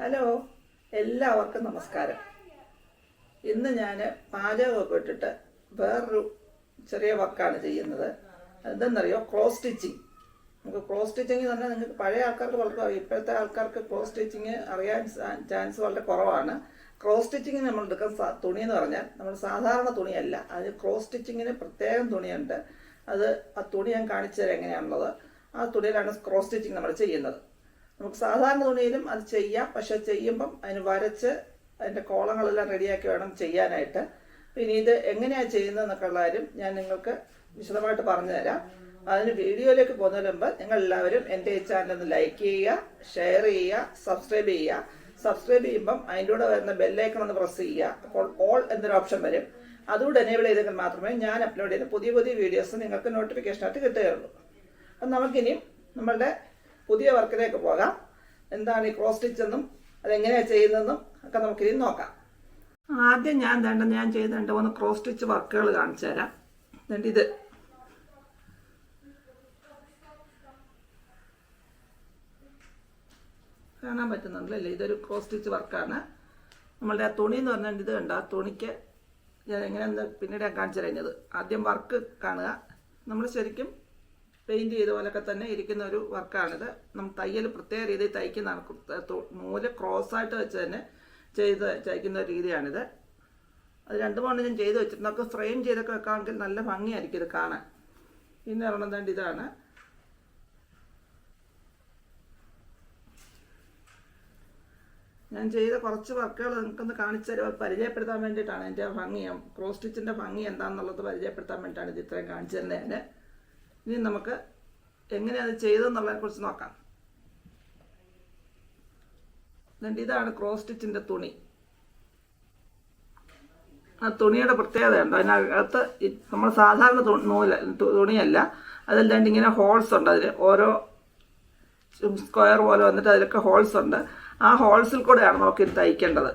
Hello എല്ലാവർക്കും നമസ്കാരം. ഇന്ന് ഞാൻ പാചകമൊക്കെ ഇട്ടിട്ട് വേറൊരു ചെറിയ വർക്കാണ് ചെയ്യുന്നത്. എന്തെന്നറിയോ ക്രോസ് സ്റ്റിച്ചിങ് നമുക്ക് ക്രോസ് സ്റ്റിച്ചിങ് എന്ന് പറഞ്ഞാൽ നിങ്ങൾക്ക് പഴയ ആൾക്കാർക്ക് വളരെ അറിയാം. ഇപ്പോഴത്തെ ആൾക്കാർക്ക് ക്രോസ് സ്റ്റിച്ചിങ് അറിയാൻ ചാൻസ് വളരെ കുറവാണ്. ക്രോസ് സ്റ്റിച്ചിങ് നമ്മൾ എടുക്കാൻ തുണി എന്ന് പറഞ്ഞാൽ നമ്മൾ സാധാരണ തുണിയല്ല. അതിന് ക്രോസ് സ്റ്റിച്ചിങ്ങിന് പ്രത്യേകം തുണിയുണ്ട്. അത് ആ തുണി ഞാൻ കാണിച്ചു തരാം എങ്ങനെയാണുള്ളത്. ആ തുണിയിലാണ് ക്രോസ് സ്റ്റിച്ചിങ് നമ്മൾ ചെയ്യുന്നത്. നമുക്ക് സാധാരണ തുണിയിലും അത് ചെയ്യാം. പക്ഷെ ചെയ്യുമ്പം അതിന് വരച്ച് അതിന്റെ കോളങ്ങളെല്ലാം റെഡിയാക്കി വേണം ചെയ്യാനായിട്ട്. ഇനി ഇത് എങ്ങനെയാണ് ചെയ്യുന്നതെന്നൊക്കെ ഉള്ള കാര്യം ഞാൻ നിങ്ങൾക്ക് വിശദമായിട്ട് പറഞ്ഞു തരാം അതിന് വീഡിയോയിലേക്ക് പോകുന്നതിന് മുമ്പ് നിങ്ങൾ എല്ലാവരും എന്റെ ഈ ചാനൽ ഒന്ന് ലൈക്ക് ചെയ്യുക ഷെയർ ചെയ്യുക സബ്സ്ക്രൈബ് ചെയ്യുക. സബ്സ്ക്രൈബ് ചെയ്യുമ്പം അതിന്റെ കൂടെ വരുന്ന ബെല്ലൈക്കൺ ഒന്ന് പ്രസ് ചെയ്യുക. അപ്പോൾ ഓൾ എന്നൊരു ഓപ്ഷൻ വരും. അതുകൂടെ എനേബിൾ ചെയ്തെങ്കിൽ മാത്രമേ ഞാൻ അപ്ലോഡ് ചെയ്ത പുതിയ പുതിയ വീഡിയോസ് നിങ്ങൾക്ക് നോട്ടിഫിക്കേഷനായിട്ട് കിട്ടുകയുള്ളൂ. അപ്പം നമുക്കിനിയും നമ്മളുടെ പുതിയ വർക്കിലേക്ക് പോകാം. എന്താണ് ഈ ക്രോസ് സ്റ്റിച്ച് എന്നും അതെങ്ങനെയാണ് ചെയ്യുന്നതെന്നും ഒക്കെ നമുക്കിനി നോക്കാം. ആദ്യം ഞാൻ വേണ്ട ഞാൻ ചെയ്ത രണ്ട് മൂന്ന് ക്രോസ് സ്റ്റിച്ച് വർക്കുകൾ കാണിച്ചു തരാം. ഇത്. കാണാൻ പറ്റുന്നുണ്ടല്ലേ? ഇതൊരു ക്രോസ് സ്റ്റിച്ച് വർക്കാണ്. നമ്മളുടെ ആ തുണി എന്ന് പറഞ്ഞാൽ ഇത് കണ്ട? ആ തുണിക്ക് ഞാൻ എങ്ങനെയാണെന്ന് പിന്നീട് ഞാൻ കാണിച്ചു തരുന്നത് ആദ്യം വർക്ക് കാണുക. നമ്മൾ ശരിക്കും പെയിന്റ് ചെയ്ത പോലൊക്കെ തന്നെ ഇരിക്കുന്ന ഒരു വർക്കാണിത്. നമ്മൾ തയ്യൽ പ്രത്യേക രീതിയിൽ തയ്ക്കുന്ന നൂൽ ക്രോസ് ആയിട്ട് വെച്ച് തന്നെ ചെയ്ത് തയ്ക്കുന്ന രീതിയാണിത്. അത് രണ്ട് മൂന്ന് ഞാൻ ചെയ്ത് വെച്ചിട്ടുണ്ട്. നമുക്ക് ഫ്രെയിം ചെയ്തൊക്കെ വെക്കാമെങ്കിൽ നല്ല ഭംഗിയായിരിക്കും ഇത് കാണാൻ. ഇന്ന് ഒരെണ്ണം ഇതാണ്. ഞാൻ ചെയ്ത കുറച്ച് വർക്കുകൾ നിങ്ങൾക്കൊന്ന് കാണിച്ചു തരുക പരിചയപ്പെടുത്താൻ വേണ്ടിയിട്ടാണ്. എന്റെ ഭംഗി ക്രോസ് സ്റ്റിച്ചിന്റെ ഭംഗി എന്താണെന്നുള്ളത് പരിചയപ്പെടുത്താൻ വേണ്ടിയിട്ടാണ് ഇത് ഇത്രയും കാണിച്ചു തരുന്നത് ഞാൻ. ഇനി നമുക്ക് എങ്ങനെയാണ് ചെയ്തതെന്നുള്ളതിനെ കുറിച്ച് നോക്കാം. എന്നിട്ട് ഇതാണ് ക്രോസ് സ്റ്റിച്ചിന്റെ തുണി. ആ തുണിയുടെ പ്രത്യേകത ഉണ്ട്. അതിനകത്ത് നമ്മൾ സാധാരണ നൂല തുണിയല്ല. അതിൽ രണ്ട് ഇങ്ങനെ ഹോൾസ് ഉണ്ട്. അതിൽ ഓരോ സ്ക്വയർ പോലെ വന്നിട്ട് അതിലൊക്കെ ഹോൾസ് ഉണ്ട്. ആ ഹോൾസിൽ കൂടെയാണ് നമുക്ക് ഇത് തയ്ക്കേണ്ടത്.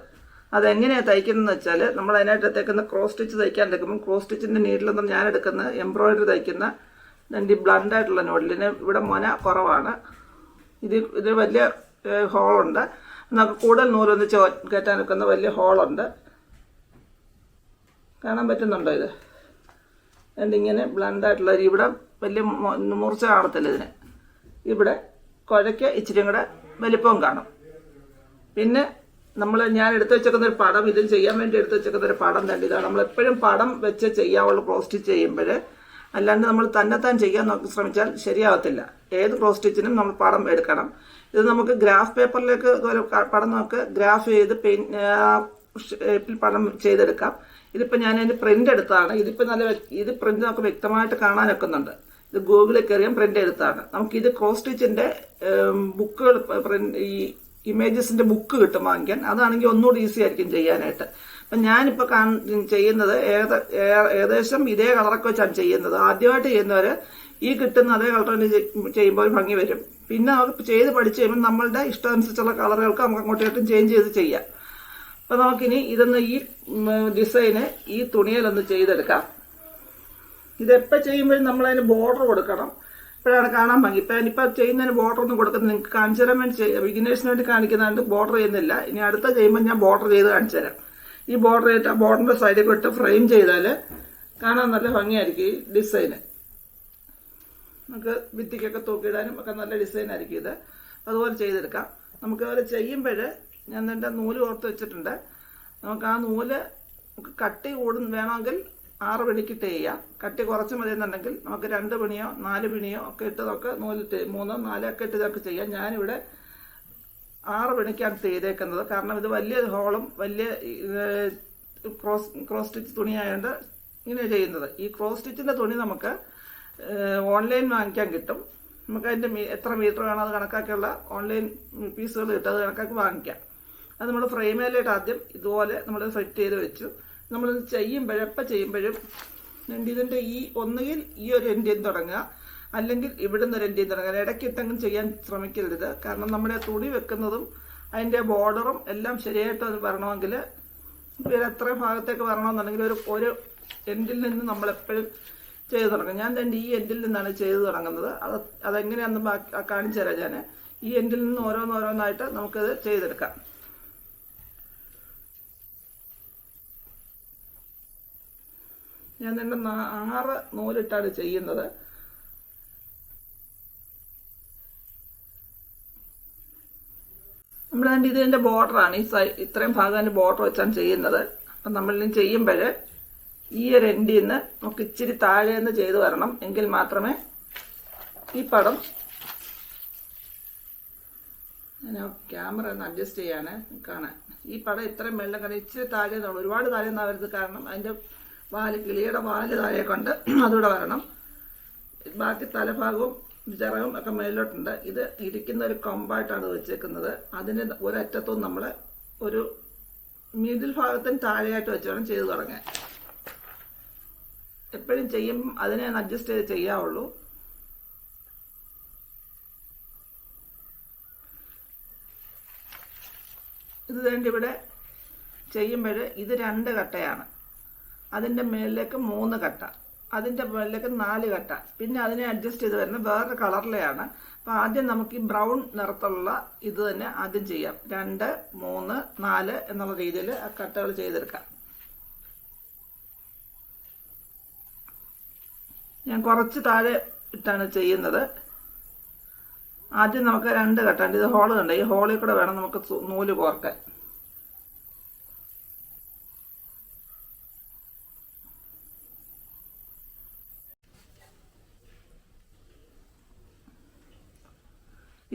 അതെങ്ങനെയാണ് തയ്ക്കുന്നതെന്ന് വെച്ചാൽ നമ്മൾ അതിനായിട്ട് തയ്ക്കുന്ന ക്രോസ് സ്റ്റിച്ച് തയ്ക്കാൻ എടുക്കുമ്പോൾ ക്രോസ് സ്റ്റിച്ചിന്റെ നീഡിലൊന്നും ഞാൻ എടുക്കുന്ന എംബ്രോയിഡറി തയ്ക്കുന്ന ഈ ബ്ലണ്ട് ആയിട്ടുള്ള നോഡിലിന് ഇവിടെ മൊന കുറവാണ്. ഇത് ഇത് വലിയ ഹോളുണ്ട് നമുക്ക് കൂടുതൽ നൂലൊന്ന് ചോ കയറ്റാൻ നിൽക്കുന്ന വലിയ ഹോളുണ്ട് കാണാൻ പറ്റുന്നുണ്ടോ ഇത്? എന്നിങ്ങനെ ബ്ലണ്ടായിട്ടുള്ള ഒരു ഇവിടെ വലിയ മുറിച്ച കാണത്തില്ല ഇതിന്. ഇവിടെ കുഴയ്ക്ക് ഇച്ചിരി കൂടെ വലിപ്പവും കാണും. പിന്നെ നമ്മൾ ഞാൻ എടുത്തു വെച്ചേക്കുന്ന ഒരു പടം ഇതിൽ ചെയ്യാൻ വേണ്ടി എടുത്തു വെച്ചേക്കുന്ന ഒരു പടം തന്നെ ഇതാണ് നമ്മൾ എപ്പോഴും പടം വെച്ച് ചെയ്യാവുള്ളൂ സ്റ്റിച്ച് ചെയ്യുമ്പോൾ അല്ലാണ്ട് നമ്മൾ തന്നെത്താൻ ചെയ്യാൻ നോക്കി ശ്രമിച്ചാൽ ശരിയാവത്തില്ല. ഏത് ക്രോസ് സ്റ്റിച്ചിനും നമ്മൾ പടം എടുക്കണം. ഇത് നമുക്ക് ഗ്രാഫ് പേപ്പറിലേക്ക് പടം നമുക്ക് ഗ്രാഫ് ചെയ്ത് പെയിൻ പടം ചെയ്തെടുക്കാം. ഇതിപ്പോൾ ഞാൻ അതിന്റെ പ്രിന്റ് എടുത്താണ് ഇതിപ്പോൾ നല്ല ഇത് പ്രിന്റ് നമുക്ക് വ്യക്തമായിട്ട് കാണാനൊക്കുന്നുണ്ട് ഇത് ഗൂഗിളിൽ കയറിയാൽ പ്രിന്റ് എടുത്താണ് നമുക്ക് ഇത് ക്രോസ് സ്റ്റിച്ചിന്റെ ബുക്കുകൾ ഈ ഇമേജസിന്റെ ബുക്ക് കിട്ടും വാങ്ങിക്കാൻ. അതാണെങ്കിൽ ഒന്നുകൂടി ഈസി ആയിരിക്കും ചെയ്യാനായിട്ട്. അപ്പം കാണ ചെയ്യുന്നത് ഏകദേശം ഇതേ കളറൊക്കെ വെച്ചാണ് ചെയ്യുന്നത്. ആദ്യമായിട്ട് ചെയ്യുന്നവർ ഈ കിട്ടുന്ന അതേ കളർ ചെയ്യുമ്പോൾ ഭംഗി വരും. പിന്നെ നമുക്ക് ചെയ്ത് പഠിച്ചു കഴിയുമ്പോൾ നമ്മളുടെ ഇഷ്ടമനുസരിച്ചുള്ള കളറുകൾക്ക് നമുക്ക് അങ്ങോട്ടും ചേഞ്ച് ചെയ്ത് ചെയ്യാം. അപ്പം നമുക്കിനി ഇതൊന്ന് ഈ ഡിസൈന് ഈ തുണിയിലൊന്ന് ചെയ്തെടുക്കാം. ഇതെപ്പോൾ ചെയ്യുമ്പോഴും നമ്മൾ അതിന് ബോർഡർ കൊടുക്കണം. ഇപ്പോഴാണ് കാണാൻ ഭംഗി. ഇപ്പം ഇപ്പം ചെയ്യുന്നതിന് ബോർഡർ ഒന്നും കൊടുക്കുന്നത് നിങ്ങൾക്ക് കാണിച്ചു തരാൻ വേണ്ടി ബിഗിനേഴ്സിന് വേണ്ടി കാണിക്കുന്നതുകൊണ്ട് ബോർഡർ ചെയ്യുന്നില്ല. ഇനി അടുത്ത ചെയ്യുമ്പോൾ ഞാൻ ബോർഡർ ചെയ്ത് കാണിച്ചു തരാം. ഈ ബോർഡർ ഏറ്റ ബോർഡറിന്റെ സൈഡിൽ വിട്ട് ഫ്രെയിം ചെയ്താൽ കാണാൻ നല്ല ഭംഗിയായിരിക്കും ഈ ഡിസൈന് നമുക്ക് ഭിത്തിക്കൊക്കെ തൂക്കിയിടാനും ഒക്കെ നല്ല ഡിസൈൻ ആയിരിക്കും ഇത്. അതുപോലെ ചെയ്തെടുക്കാം. നമുക്ക് അതുപോലെ ചെയ്യുമ്പോൾ ഞാൻ എന്റെ നൂൽ ഓർത്ത് വെച്ചിട്ടുണ്ട്. നമുക്ക് ആ നൂൽ നമുക്ക് കട്ടി കൂടു വേണമെങ്കിൽ ആറ് പിണിക്കിട്ട് ചെയ്യാം. കട്ടി കുറച്ച് മതി എന്നുണ്ടെങ്കിൽ നമുക്ക് രണ്ട് പിണിയോ നാല് പിണിയോ ഒക്കെ ഇട്ട് നമുക്ക് നൂലിട്ട് മൂന്നോ നാലോ ഒക്കെ ഇട്ട് ഇതൊക്കെ ചെയ്യാം. ഞാനിവിടെ ആറ് മണിക്കാണ് ചെയ്തേക്കുന്നത്. കാരണം ഇത് വലിയ ഹോളും വലിയ ക്രോസ് ക്രോസ് സ്റ്റിച്ച് തുണിയായതുകൊണ്ട് ഇങ്ങനെ ചെയ്യുന്നത്. ഈ ക്രോസ് സ്റ്റിച്ചിന്റെ തുണി നമുക്ക് ഓൺലൈൻ വാങ്ങിക്കാൻ കിട്ടും. നമുക്ക് അതിന്റെ എത്ര മീറ്റർ വേണം അത് കണക്കാക്കിയുള്ള ഓൺലൈൻ പീസുകൾ കിട്ടും. അത് കണക്കാക്കി വാങ്ങിക്കാം. അത് നമ്മൾ ഫ്രെയിമേലായിട്ട് ആദ്യം ഇതുപോലെ നമ്മൾ സെറ്റ് ചെയ്ത് വെച്ചു. നമ്മൾ ചെയ്യുമ്പോഴും എപ്പം ചെയ്യുമ്പോഴും ഇതിന്റെ ഈ ഒന്നുകിൽ ഈ ഒരു എൻഡിൽ തുടങ്ങുക. അല്ലെങ്കിൽ ഇവിടെ നിന്ന് രണ്ടിൽ തുടങ്ങാൻ ഇടയ്ക്കിട്ടങ്ങും ചെയ്യാൻ ശ്രമിക്കരുത്. കാരണം നമ്മുടെ തുണി വെക്കുന്നതും അതിന്റെ ബോർഡറും എല്ലാം ശരിയായിട്ട് അത് വരണമെങ്കിൽ ഇവർ എത്ര ഭാഗത്തേക്ക് വരണമെന്നുണ്ടെങ്കിൽ ഒരു ഒരു എൻഡിൽ നിന്ന് നമ്മൾ എപ്പോഴും ചെയ്തു തുടങ്ങും. ഞാൻ തന്നെ ഈ എൻഡിൽ നിന്നാണ് ചെയ്തു തുടങ്ങുന്നത്. അത് അതെങ്ങനെയാണെന്ന് കാണിച്ചു തരാം ഞാൻ ഈ എൻഡിൽ നിന്ന് ഓരോന്നോരോന്നായിട്ട് നമുക്കത് ചെയ്തെടുക്കാം. ഞാൻ എന്റെ ആറ് നൂലിട്ടാണ് ചെയ്യുന്നത്. നമ്മൾ ഇതിന്റെ ബോർഡറാണ്. ഈ സൈ ഇത്രയും ഭാഗം അതിന്റെ ബോർഡർ വെച്ചാണ് ചെയ്യുന്നത്. അപ്പം നമ്മളിനി ചെയ്യുമ്പോൾ ഈ ഒരു എൻഡിൽ നിന്ന് നമുക്ക് ഇച്ചിരി താഴെ നിന്ന് ചെയ്തു വരണം. എങ്കിൽ മാത്രമേ ഈ പടം ഞാൻ ക്യാമറ ഒന്ന് അഡ്ജസ്റ്റ് ചെയ്യാനേ കാണാൻ. ഈ പടം ഇത്രയും വെള്ളം കാരണം ഇച്ചിരി താഴെ നിന്നാണ് ഒരുപാട് താഴെ നിന്നാവരുത് കാരണം അതിന്റെ വാൽ കിളിയുടെ വാൽ താഴെ കൊണ്ട് അതുകൂടെ വരണം. ബാക്കി തലഭാഗവും ചിറകും ഒക്കെ മേലോട്ടുണ്ട് ഇത് ഇരിക്കുന്ന ഒരു കമ്പായിട്ടാണ് വെച്ചേക്കുന്നത്. അതിന് ഒരറ്റത്തും നമ്മൾ ഒരു മിഡിൽ ഭാഗത്തിന് താഴെയായിട്ട് വെച്ച് വേണം ചെയ്തു തുടങ്ങാൻ. എപ്പോഴും ചെയ്യും അതിനെ അഡ്ജസ്റ്റ് ചെയ്ത് ചെയ്യാവുള്ളൂ. ഇത് വേണ്ടി ഇവിടെ ചെയ്യുമ്പോൾ ഇത് രണ്ട് കട്ടയാണ്. അതിന്റെ മേളിലേക്ക് മൂന്ന് കട്ട. അതിന്റെ മുകളിലേക്ക് നാല് കട്ട. പിന്നെ അതിനെ അഡ്ജസ്റ്റ് ചെയ്ത് വരുന്ന വേറൊരു കളറിലെയാണ്. അപ്പോൾ ആദ്യം നമുക്ക് ഈ ബ്രൗൺ നിറത്തുള്ള ഇത് തന്നെ ആദ്യം ചെയ്യാം. രണ്ട് മൂന്ന് നാല് എന്നുള്ള രീതിയിൽ കട്ടകൾ ചെയ്തെടുക്കാം. ഞാൻ കുറച്ച് താഴെ ഇട്ടാണ് ചെയ്യുന്നത്. ആദ്യം നമുക്ക് രണ്ട് കട്ടുണ്ട് ഇത് ഹോൾ കണ്ടേ? ഈ ഹോളിൽ കൂടെ വേണം നമുക്ക് നൂൽ കോർക്കാൻ.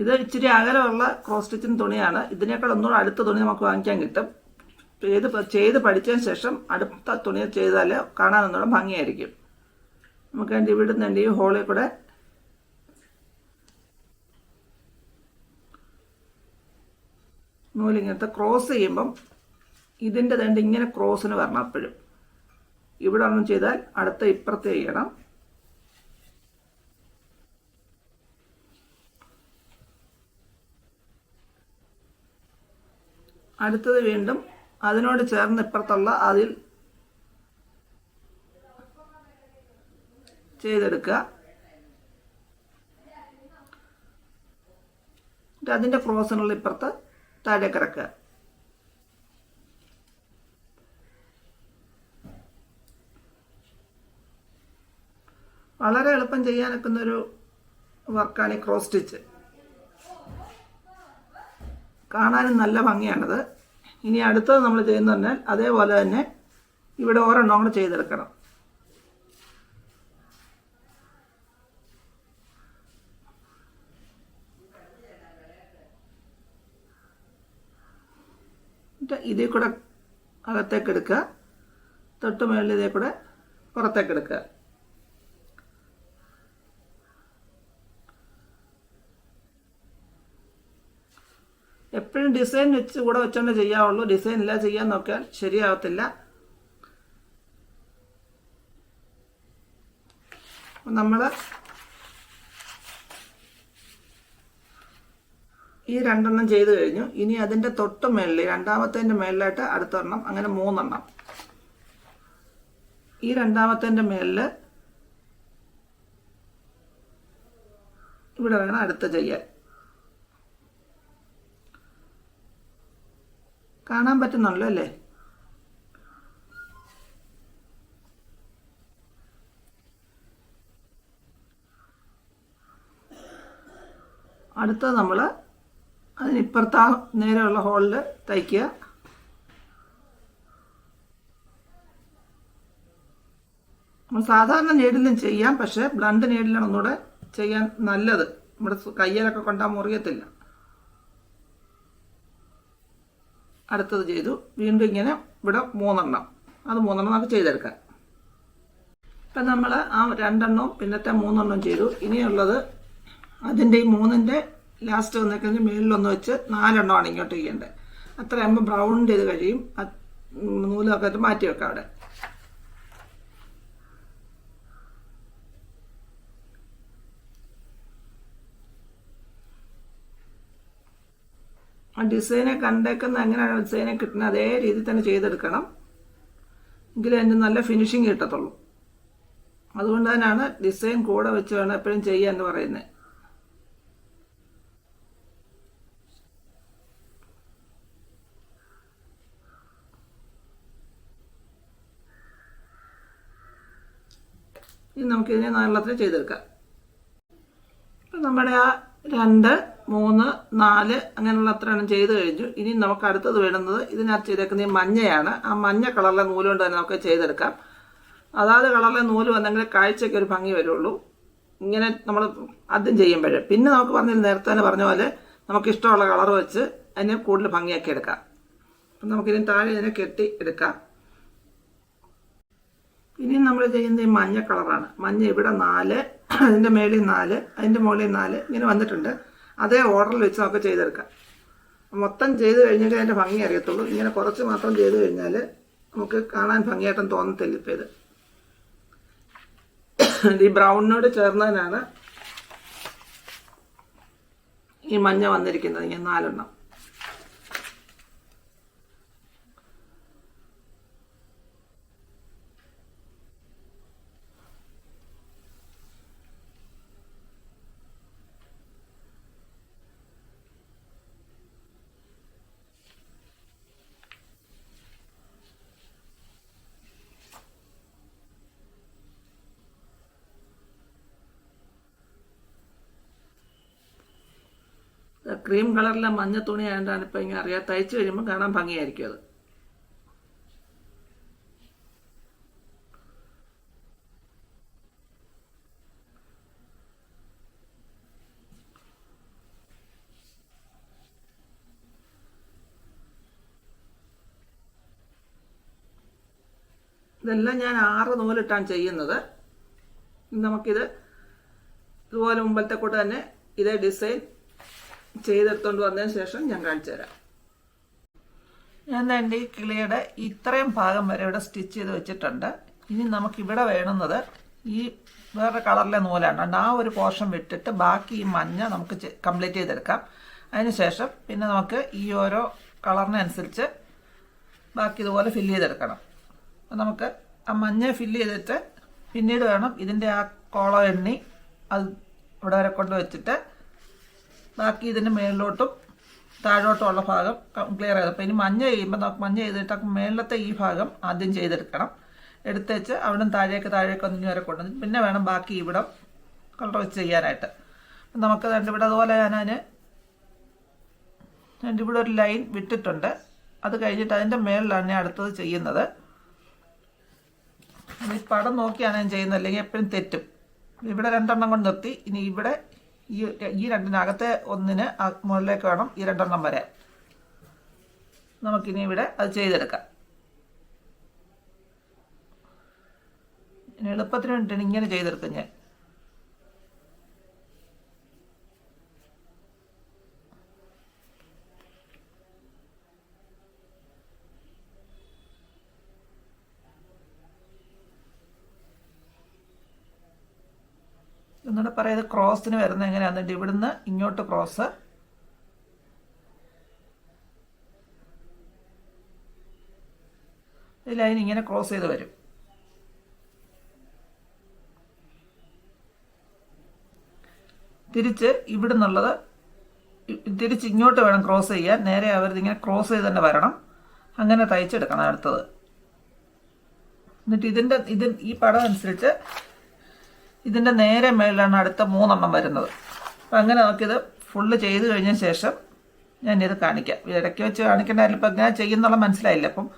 ഇത് ഇച്ചിരി അകലമുള്ള ക്രോസ് സ്റ്റിച്ചിങ് തുണിയാണ്. ഇതിനേക്കാൾ ഒന്നുകൂടെ അടുത്ത തുണി നമുക്ക് വാങ്ങിക്കാൻ കിട്ടും. ചെയ്ത് ചെയ്ത് പഠിച്ചതിന് ശേഷം അടുത്ത തുണി ചെയ്താൽ കാണാൻ ഒന്നുകൂടെ ഭംഗിയായിരിക്കും. നമുക്ക് എന്റെ ഇവിടുന്ന് ഈ ഹോളിൽ കൂടെ നൂലിങ്ങനത്തെ ക്രോസ് ചെയ്യുമ്പം ഇതിന്റെ ദണ്ട് ഇങ്ങനെ ക്രോസിന് വരണം അപ്പോഴും. ഇവിടെ ഒന്നും ചെയ്താൽ അടുത്ത ഇപ്പുറത്ത് ചെയ്യണം. അടുത്തത് വീണ്ടും അതിനോട് ചേർന്ന് ഇപ്പുറത്തുള്ള അതിൽ ചെയ്തെടുക്കുക. അതിന്റെ ക്രോസിനുള്ള ഇപ്പുറത്ത് താഴെ കിടക്കുക. വളരെ എളുപ്പം ചെയ്യാനൊക്കുന്നൊരു വർക്കാണ് ഈ ക്രോസ് സ്റ്റിച്ച് കാണാനും നല്ല ഭംഗിയാണത്. ഇനി അടുത്തത് നമ്മൾ ചെയ്യുന്ന പറഞ്ഞാൽ അതേപോലെ തന്നെ ഇവിടെ ഓരോണ്ണം കൂടെ ചെയ്തെടുക്കണം. ഇതിൽ കൂടെ അകത്തേക്ക് എടുക്കുക. തൊട്ട് മുകളിൽ ഇതേ കൂടെ പുറത്തേക്ക് എടുക്കുക. എപ്പോഴും ഡിസൈൻ വെച്ച് കൂടെ വെച്ചോണ്ട് ചെയ്യാവുള്ളൂ. ഡിസൈൻ ഇല്ല ചെയ്യാൻ നോക്കിയാൽ ശരിയാവത്തില്ല. നമ്മൾ ഈ രണ്ടെണ്ണം ചെയ്തു കഴിഞ്ഞു. ഇനി അതിന്റെ തൊട്ട് മേളിൽ രണ്ടാമത്തേന്റെ മേളിലായിട്ട് അടുത്തൊരെണ്ണം അങ്ങനെ മൂന്നെണ്ണം. ഈ രണ്ടാമത്തേന്റെ മേളിൽ ഇവിടെ വേണം അടുത്ത് ചെയ്യാൻ. കാണാൻ പറ്റുന്നുള്ളൂ അല്ലേ? അടുത്തത് നമ്മൾ അതിനിപ്പുറത്ത് നേരെയുള്ള ഹോളിൽ തയ്ക്കുക. നമ്മൾ സാധാരണ നീഡിലും ചെയ്യാം പക്ഷേ ബ്ലണ്ട് നീഡിലാണ് ഒന്നുകൂടെ ചെയ്യാൻ നല്ലത്. നമ്മുടെ കയ്യിലൊക്കെ കൊണ്ടാൽ മുറിയത്തില്ല. അടുത്തത് ചെയ്തു. വീണ്ടും ഇങ്ങനെ ഇവിടെ മൂന്നെണ്ണം. അത് മൂന്നെണ്ണം നമുക്ക് ചെയ്തെടുക്കാം. ഇപ്പം നമ്മൾ ആ രണ്ടെണ്ണവും പിന്നത്തെ മൂന്നെണ്ണം ചെയ്തു. ഇനിയുള്ളത് അതിന്റെ ഈ മൂന്നിന്റെ ലാസ്റ്റ് വന്നേക്കുന്നതിന് മേളിലൊന്ന് വെച്ച് നാലെണ്ണമാണ് ഇങ്ങോട്ട് ചെയ്യേണ്ടത്. അത്രയാകുമ്പോൾ ബ്രൗൺ ചെയ്ത് കഴിയും. നൂലൊക്കെ മാറ്റി വെക്കാം അവിടെ. ആ ഡിസൈനെ കണ്ടേക്കുന്ന എങ്ങനെയാണ് ഡിസൈനെ കിട്ടുന്നത്? അതേ രീതിയിൽ തന്നെ ചെയ്തെടുക്കണം. എങ്കിലേ അതിന് നല്ല ഫിനിഷിങ് കിട്ടത്തുള്ളൂ. അതുകൊണ്ട് തന്നെയാണ് ഡിസൈൻ കൂടെ വെച്ച് വേണം എപ്പോഴും ചെയ്യാൻ എന്ന് പറയുന്നത്. ഇനി നമുക്കിതിനെ നല്ലത്തിൽ ചെയ്തെടുക്കാം. ഇപ്പം നമ്മുടെ ആ രണ്ട് മൂന്ന് നാല് അങ്ങനെയുള്ള അത്ര എണ്ണം ചെയ്ത് കഴിഞ്ഞു. ഇനി നമുക്ക് അടുത്തത് വേണ്ടുന്നത് ഇതിനകത്ത് ചെയ്തേക്കുന്ന ഈ മഞ്ഞയാണ്. ആ മഞ്ഞ കളറിലെ നൂൽ കൊണ്ട് തന്നെ നമുക്ക് ചെയ്തെടുക്കാം. അതാത് കളറിലെ നൂൽ വന്നെങ്കിൽ കാഴ്ചയ്ക്ക് ഒരു ഭംഗി വരുള്ളൂ. ഇങ്ങനെ നമ്മൾ ആദ്യം ചെയ്യുമ്പോഴേ. പിന്നെ നമുക്ക് പറഞ്ഞ നേരത്തെ തന്നെ പറഞ്ഞ പോലെ നമുക്ക് ഇഷ്ടമുള്ള കളർ വെച്ച് അതിനെ കൂടുതൽ ഭംഗിയാക്കി എടുക്കാം. അപ്പം നമുക്കിതിന് താഴെ ഇതിനെ കെട്ടി എടുക്കാം. ഇനി നമ്മൾ ചെയ്യുന്ന ഈ മഞ്ഞ കളറാണ്. മഞ്ഞ ഇവിടെ നാല് അതിന്റെ മേളിൽ നാല് അതിന്റെ മുകളിൽ നാല് ഇങ്ങനെ വന്നിട്ടുണ്ട്. അതേ ഓർഡറിൽ വെച്ച് നമുക്ക് ചെയ്തെടുക്കാം. മൊത്തം ചെയ്ത് കഴിഞ്ഞാൽ അതിന്റെ ഭംഗി അറിയത്തുള്ളൂ. ഇങ്ങനെ കുറച്ച് മാത്രം ചെയ്ത് കഴിഞ്ഞാൽ നമുക്ക് കാണാൻ ഭംഗിയായിട്ടും തോന്നത്തില്ല ഇപ്പം ഇത് ഈ ബ്രൗണിനോട് ചേർന്നതിനാണ് ഈ മഞ്ഞ വന്നിരിക്കുന്നത്. ഇങ്ങനെ നാലെണ്ണം. ക്രീം കളറിലെ മഞ്ഞ തുണി ആയതുകൊണ്ടാണ് ഇപ്പം ഇങ്ങനെ അറിയാം. തയ്ച്ചു കഴിയുമ്പോൾ കാണാൻ ഭംഗിയായിരിക്കും അത്. ഇതെല്ലാം ഞാൻ ആറ് നൂലിട്ടാണ് ചെയ്യുന്നത്. നമുക്കിത് ഇതുപോലെ മുമ്പത്തെ കൂട്ട് തന്നെ ഇതേ ഡിസൈൻ ചെയ്തെടുത്തോണ്ട് വന്നതിന് ശേഷം ഞാൻ കാണിച്ചു തരാം. ഞാൻ എന്റെ ഈ കിളിയുടെ ഇത്രയും ഭാഗം വരെ ഇവിടെ സ്റ്റിച്ച് ചെയ്ത് വെച്ചിട്ടുണ്ട്. ഇനി നമുക്ക് ഇവിടെ വേണ്ടുന്നത് ഈ വേറെ കളറിലെ നൂലാണ്. ആ ഒരു പോർഷൻ വിട്ടിട്ട് ബാക്കി ഈ മഞ്ഞ നമുക്ക് കംപ്ലീറ്റ് ചെയ്തെടുക്കാം. അതിനുശേഷം പിന്നെ നമുക്ക് ഈ ഓരോ കളറിനനുസരിച്ച് ബാക്കി ഇതുപോലെ ഫില്ല് ചെയ്തെടുക്കണം. അപ്പം നമുക്ക് ആ മഞ്ഞ ഫില്ല് ചെയ്തിട്ട് പിന്നീട് വേണം ഇതിന്റെ ആ കോളം എണ്ണി അത് ഇവിടെ വരെ കൊണ്ട് വെച്ചിട്ട് ബാക്കി ഇതിന്റെ മേളിലോട്ടും താഴോട്ടുള്ള ഭാഗം ക്ലിയർ ചെയ്ത് അപ്പോൾ ഇനി മഞ്ഞ ചെയ്യുമ്പോൾ നമുക്ക് മഞ്ഞ ചെയ്തിട്ട് മേളിലത്തെ ഈ ഭാഗം ആദ്യം ചെയ്തെടുക്കണം. എടുത്തേച്ച് അവിടെ താഴേക്ക് താഴേക്ക് ഒന്നിഞ്ഞ് വരെ കൊണ്ടുവന്ന് പിന്നെ വേണം ബാക്കി ഇവിടം കളർ വെച്ച് ചെയ്യാനായിട്ട്. നമുക്ക് രണ്ട് ഇവിടെ അതുപോലെ ഞാൻ രണ്ടിവിടെ ഒരു ലൈൻ വിട്ടിട്ടുണ്ട്. അത് കഴിഞ്ഞിട്ട് അതിന്റെ മേളിലാണ് ഞാൻ അടുത്തത് ചെയ്യുന്നത്. ഈ പടം നോക്കിയാണ് ഞാൻ ചെയ്യുന്നത്. അല്ലെങ്കിൽ എപ്പോഴും തെറ്റും. ഇവിടെ രണ്ടെണ്ണം കൊണ്ട് നിർത്തി. ഇനി ഇവിടെ ഈ ഈ രണ്ടിനകത്തെ ഒന്നിന് മുകളിലേക്ക് വേണം ഈ രണ്ടെണ്ണം വരെ. നമുക്കിനി ഇവിടെ അത് ചെയ്തെടുക്കാം. എളുപ്പത്തിന് വേണ്ടിയിട്ടാണ് ഇങ്ങനെ ചെയ്തെടുക്കുന്നത് ഞാൻ ഒന്നുകൂടെ പറയുന്നത് ക്രോസിന് വരുന്നത് എങ്ങനെയാണെന്നുണ്ട് ഇവിടുന്ന് ഇങ്ങോട്ട് ക്രോസ്. ഈ ലൈൻ ഇങ്ങനെ ക്രോസ് ചെയ്ത് വരും. തിരിച്ച് ഇവിടുന്നുള്ളത് തിരിച്ച് ഇങ്ങോട്ട് വേണം ക്രോസ് ചെയ്യാൻ. നേരെ അവരിതിങ്ങനെ ക്രോസ് ചെയ്ത് തന്നെ വരണം. അങ്ങനെ തയ്ച്ചെടുക്കണം അടുത്തത്. എന്നിട്ട് ഇതിന്റെ ഇത് ഈ പടം അനുസരിച്ച് ഇതിന്റെ നേരെ മേളിലാണ് അടുത്ത മൂന്നെണ്ണം വരുന്നത്. അപ്പം അങ്ങനെ നോക്കിയത് ഫുള്ള് ചെയ്ത് കഴിഞ്ഞ ശേഷം ഞാനിത് കാണിക്കാം. ഇടയ്ക്ക് വെച്ച് കാണിക്കേണ്ടായാലും ഇപ്പം ഞാൻ ചെയ്യുന്നുള്ള മനസ്സിലായില്ല. അപ്പം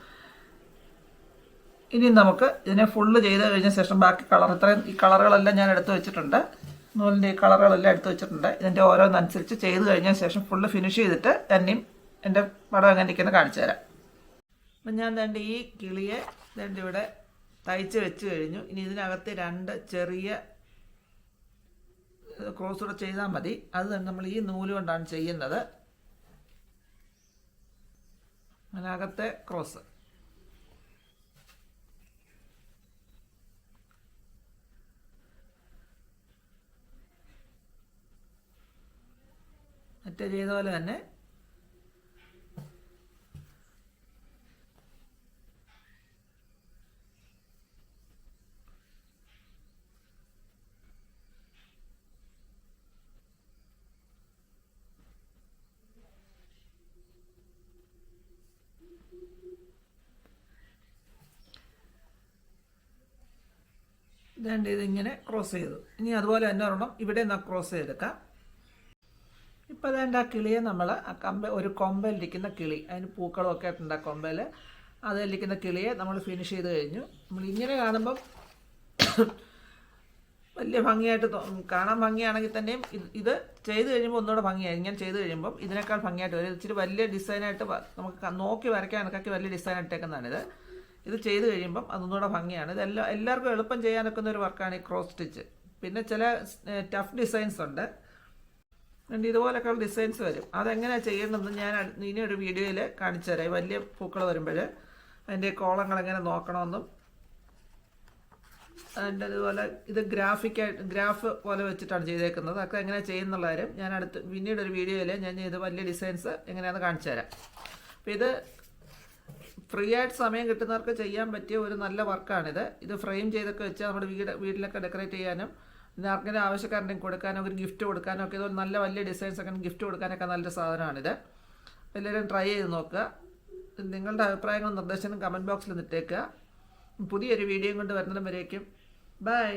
ഇനി നമുക്ക് ഇതിനെ ഫുള്ള് ചെയ്ത് കഴിഞ്ഞ ശേഷം ബാക്കി കളർ ഇത്രയും ഈ കളറുകളെല്ലാം ഞാൻ എടുത്തു വെച്ചിട്ടുണ്ട്. നൂലിന്റെ ഈ കളറുകളെല്ലാം എടുത്തു വെച്ചിട്ടുണ്ട്. ഇതിന്റെ ഓരോന്നനുസരിച്ച് ചെയ്ത് കഴിഞ്ഞ ശേഷം ഫുള്ള് ഫിനിഷ് ചെയ്തിട്ട് തന്നെയും എന്റെ പടം എങ്ങനെ ഇരിക്കുന്നത് കാണിച്ചു തരാം. അപ്പം ഞാൻ ദണ്ട് ഈ കിളിയെ ദണ്ട് ഇവിടെ തയ്ച്ച് വെച്ച് കഴിഞ്ഞു. ഇനി ഇതിനകത്ത് രണ്ട് ചെറിയ ക്രോസ് കൂടെ ചെയ്താൽ മതി. അത് തന്നെ നമ്മൾ ഈ നൂൽ കൊണ്ടാണ് ചെയ്യുന്നത്. അതിനകത്തെ ക്രോസ്. മറ്റേ ചെയ്ത പോലെ തന്നെ ഇതാണ്ട് ഇതിങ്ങനെ ക്രോസ് ചെയ്തു. ഇനി അതുപോലെ തന്നെ ഒരെണ്ണം ഇവിടെ നിന്ന് ക്രോസ് ചെയ്തെടുക്കാം. ഇപ്പോൾ അതേണ്ട ആ കിളിയെ നമ്മൾ ആ കമ്പ ഒരു കൊമ്പലിരിക്കുന്ന കിളി അതിന് പൂക്കളും ഒക്കെ ആയിട്ടുണ്ട് ആ കൊമ്പയിൽ അതിലിരിക്കുന്ന കിളിയെ നമ്മൾ ഫിനിഷ് ചെയ്ത് കഴിഞ്ഞു. നമ്മൾ ഇങ്ങനെ കാണുമ്പം വലിയ ഭംഗിയായിട്ട് കാണാൻ ഭംഗിയാണെങ്കിൽ തന്നെയും ഇത് ഇത് ചെയ്ത് കഴിയുമ്പോൾ ഒന്നുകൂടെ ഭംഗിയായി. ഇങ്ങനെ ചെയ്ത് കഴിയുമ്പം ഇതിനേക്കാൾ ഭംഗിയായിട്ട് വരും ഇച്ചിരി വലിയ ഡിസൈനായിട്ട് നമുക്ക് നോക്കി വരയ്ക്കാൻ കണക്കാക്കി വലിയ ഡിസൈൻ ഇട്ടേക്കുന്നതാണിത്. ഇത് ചെയ്ത് കഴിയുമ്പം അതൊന്നുകൂടെ ഭംഗിയാണ്. ഇതെല്ലാം എല്ലാവർക്കും എളുപ്പം ചെയ്യാനൊക്കുന്ന ഒരു വർക്കാണ് ഈ ക്രോസ് സ്റ്റിച്ച് പിന്നെ ചില ടഫ് ഡിസൈൻസ് ഉണ്ട്. ഉണ്ട് ഇതുപോലൊക്കെ ഡിസൈൻസ് വരും. അതെങ്ങനെയാണ് ചെയ്യേണ്ടതെന്ന് ഞാൻ ഇനി ഒരു വീഡിയോയിൽ കാണിച്ചു തരാം വലിയ പൂക്കൾ വരുമ്പോൾ അതിന്റെ കോളങ്ങൾ എങ്ങനെ നോക്കണമെന്നും അതിന്റെ അതുപോലെ ഇത് ഗ്രാഫിക്കായിട്ട് ഗ്രാഫ് പോലെ വെച്ചിട്ടാണ് ചെയ്തേക്കുന്നത്. അതൊക്കെ എങ്ങനെ ചെയ്യുന്നുള്ള കാര്യം ഞാൻ അടുത്ത് പിന്നീട് ഒരു വീഡിയോയിൽ ഞാൻ ചെയ്ത് വലിയ ഡിസൈൻസ് എങ്ങനെയാണെന്ന് കാണിച്ചു തരാം അപ്പോൾ ഇത് ഫ്രീ ആയിട്ട് സമയം കിട്ടുന്നവർക്ക് ചെയ്യാൻ പറ്റിയ ഒരു നല്ല വർക്കാണിത്. ഇത് ഫ്രെയിം ചെയ്തൊക്കെ വെച്ച് നമ്മുടെ വീട് വീട്ടിലൊക്കെ ഡെക്കറേറ്റ് ചെയ്യാനും ആർക്കെങ്കിലും ആവശ്യക്കാരുണ്ടെങ്കിൽ കൊടുക്കാനോ ഒരു ഗിഫ്റ്റ് കൊടുക്കാനോ ഒക്കെ ഇതുപോലെ നല്ല വലിയ ഡിസൈൻസ് ഒക്കെ ഗിഫ്റ്റ് കൊടുക്കാനൊക്കെ നല്ലൊരു സാധനമാണിത്. എല്ലാവരും ട്രൈ ചെയ്ത് നോക്കുക. നിങ്ങളുടെ അഭിപ്രായങ്ങളും നിർദ്ദേശങ്ങളും കമന്റ് ബോക്സിൽ നിട്ടേക്കുക പുതിയൊരു വീഡിയോയും കൊണ്ട് വരുന്നതും വരേക്കും. ബൈ.